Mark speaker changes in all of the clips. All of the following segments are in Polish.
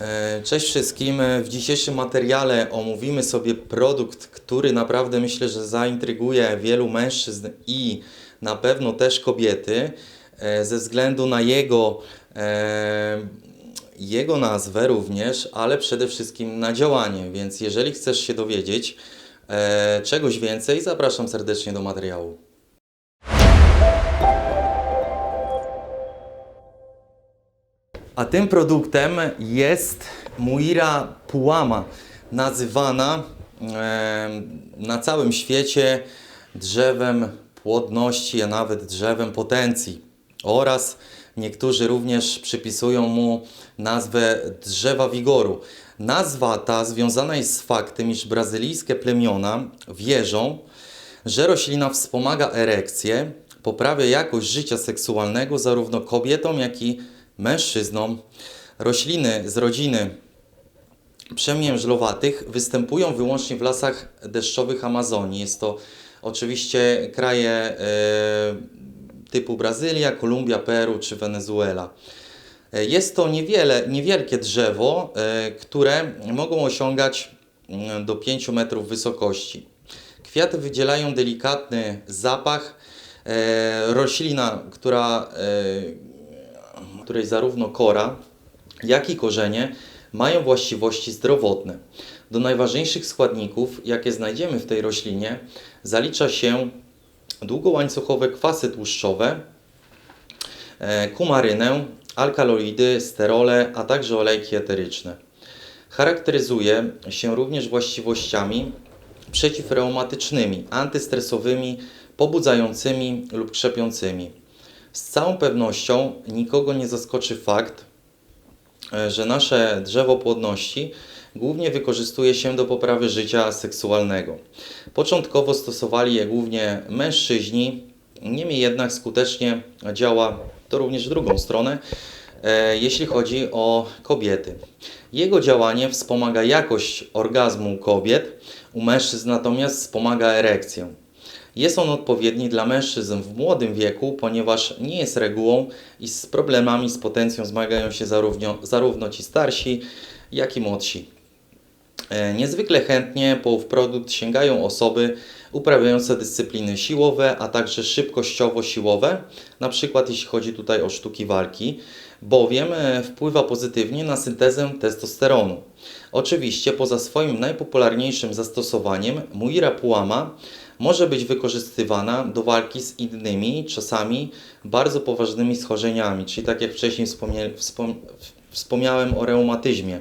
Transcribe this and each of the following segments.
Speaker 1: E, Cześć wszystkim. W dzisiejszym materiale omówimy sobie produkt, który naprawdę myślę, że zaintryguje wielu mężczyzn i na pewno też kobiety e, ze względu na jego, e, jego nazwę również, ale przede wszystkim na działanie. Więc jeżeli chcesz się dowiedzieć czegoś więcej, zapraszam serdecznie do materiału. A tym produktem jest Muira Puama, nazywana e, na całym świecie drzewem płodności, a nawet drzewem potencji. Oraz niektórzy również przypisują mu nazwę drzewa wigoru. Nazwa ta związana jest z faktem, iż brazylijskie plemiona wierzą, że roślina wspomaga erekcję, poprawia jakość życia seksualnego zarówno kobietom, jak i mężczyznom. Rośliny z rodziny przemiężlowatych występują wyłącznie w lasach deszczowych Amazonii. Jest to oczywiście kraje e, typu Brazylia, Kolumbia, Peru czy Wenezuela. Jest to niewiele, niewielkie drzewo, e, które mogą osiągać mm, do 5 metrów wysokości. Kwiaty wydzielają delikatny zapach. E, Roślina, która, której zarówno kora, jak i korzenie mają właściwości zdrowotne. Do najważniejszych składników, jakie znajdziemy w tej roślinie, zalicza się długołańcuchowe kwasy tłuszczowe, e, kumarynę, alkaloidy, sterole, a także olejki eteryczne. Charakteryzuje się również właściwościami przeciwreumatycznymi, antystresowymi, pobudzającymi lub krzepiącymi. Z całą pewnością nikogo nie zaskoczy fakt, e, że nasze drzewo płodności głównie wykorzystuje się do poprawy życia seksualnego. Początkowo stosowali je głównie mężczyźni, niemniej jednak skutecznie działa to również w drugą stronę, e, jeśli chodzi o kobiety. Jego działanie wspomaga jakość orgazmu u kobiet, u mężczyzn natomiast wspomaga erekcję. Jest on odpowiedni dla mężczyzn w młodym wieku, ponieważ nie jest regułą i z problemami z potencją zmagają się zarówno, zarówno ci starsi, jak i młodsi. E, Niezwykle chętnie po ów produkt sięgają osoby uprawiające dyscypliny siłowe, a także szybkościowo-siłowe, na przykład jeśli chodzi tutaj o sztuki walki, bowiem e, wpływa pozytywnie na syntezę testosteronu. Oczywiście poza swoim najpopularniejszym zastosowaniem Muira Puama może być wykorzystywana do walki z innymi, czasami bardzo poważnymi schorzeniami, czyli tak jak wcześniej wspomniałem o reumatyzmie.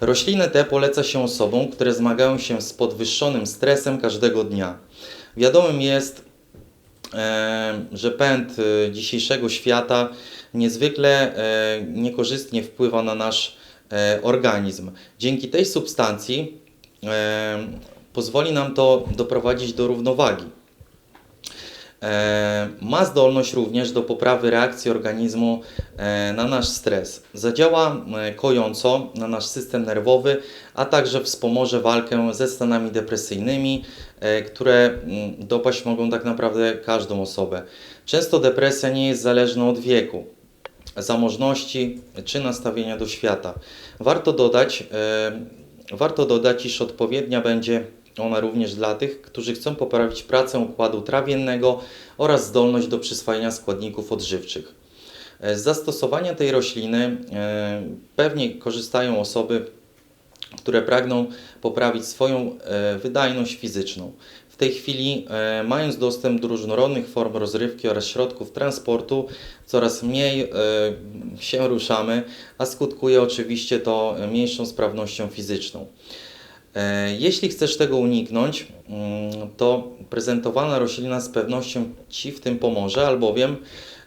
Speaker 1: Rośliny te poleca się osobom, które zmagają się z podwyższonym stresem każdego dnia. Wiadomym jest, e, że pęd e, dzisiejszego świata niezwykle e, niekorzystnie wpływa na nasz organizm. Dzięki tej substancji pozwoli nam to doprowadzić do równowagi. E, Ma zdolność również do poprawy reakcji organizmu e, na nasz stres. Zadziała e, kojąco na nasz system nerwowy, a także wspomoże walkę ze stanami depresyjnymi, które mm, dopaść mogą tak naprawdę każdą osobę. Często depresja nie jest zależna od wieku zamożności czy nastawienia do świata. Warto dodać, warto dodać, iż odpowiednia będzie ona również dla tych, którzy chcą poprawić pracę układu trawiennego oraz zdolność do przyswajania składników odżywczych. E, Z zastosowania tej rośliny e, pewnie korzystają osoby, które pragną poprawić swoją e, wydajność fizyczną. W tej chwili, mając dostęp do różnorodnych form rozrywki oraz środków transportu, coraz mniej się ruszamy, a skutkuje oczywiście to mniejszą sprawnością fizyczną. E, Jeśli chcesz tego uniknąć, mm, to prezentowana roślina z pewnością Ci w tym pomoże, albowiem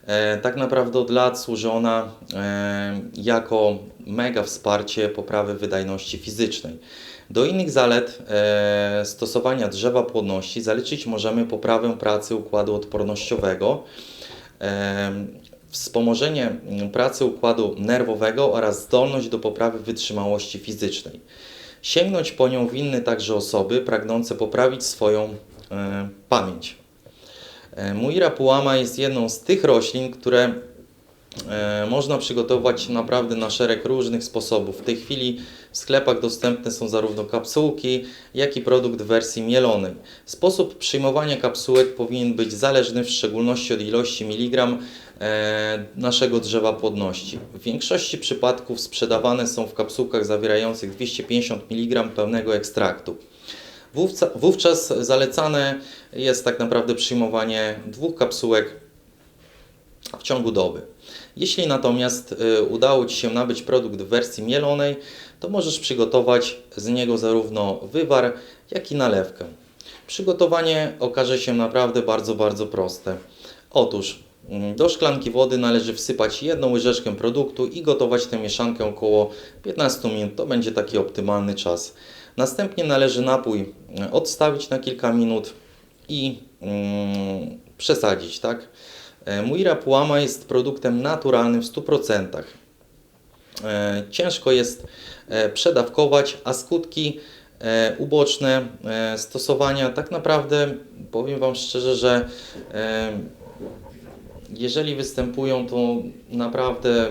Speaker 1: e, tak naprawdę od lat służy ona e, jako mega wsparcie poprawy wydajności fizycznej. Do innych zalet stosowania drzewa płodności zaliczyć możemy poprawę pracy układu odpornościowego, wspomożenie mm, pracy układu nerwowego oraz zdolność do poprawy wytrzymałości fizycznej. Sięgnąć po nią winny także osoby pragnące poprawić swoją e, pamięć. E, Muira puama jest jedną z tych roślin, które E, Można przygotować naprawdę na szereg różnych sposobów. W tej chwili w sklepach dostępne są zarówno kapsułki, jak i produkt w wersji mielonej. Sposób przyjmowania kapsułek powinien być zależny w szczególności od ilości miligram naszego drzewa płodności. W większości przypadków sprzedawane są w kapsułkach zawierających 250 mg pełnego ekstraktu. Wówczas zalecane jest tak naprawdę przyjmowanie dwóch kapsułek w ciągu doby. Jeśli natomiast y, udało Ci się nabyć produkt w wersji mielonej, to możesz przygotować z niego zarówno wywar, jak i nalewkę. Przygotowanie okaże się naprawdę bardzo, bardzo proste. Otóż do szklanki wody należy wsypać jedną łyżeczkę produktu i gotować tę mieszankę około 15 minut. To będzie taki optymalny czas. Następnie należy napój y, odstawić na kilka minut i mm, przesadzić, tak? E, Muira Puama jest produktem naturalnym w 100%. E, Ciężko jest e, przedawkować, a skutki uboczne stosowania tak naprawdę powiem Wam szczerze, że jeżeli występują, to naprawdę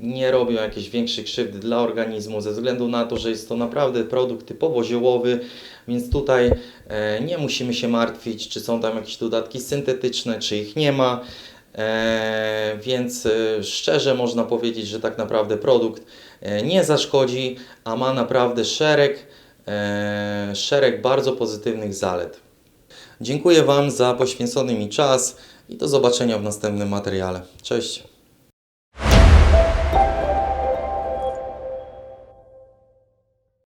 Speaker 1: nie robią jakiejś większej krzywdy dla organizmu, ze względu na to, że jest to naprawdę produkt typowo ziołowy, więc tutaj e, nie musimy się martwić, czy są tam jakieś dodatki syntetyczne, czy ich nie ma. E, więc e, szczerze można powiedzieć, że tak naprawdę produkt nie zaszkodzi, a ma naprawdę szereg, szereg bardzo pozytywnych zalet. Dziękuję Wam za poświęcony mi czas i do zobaczenia w następnym materiale. Cześć!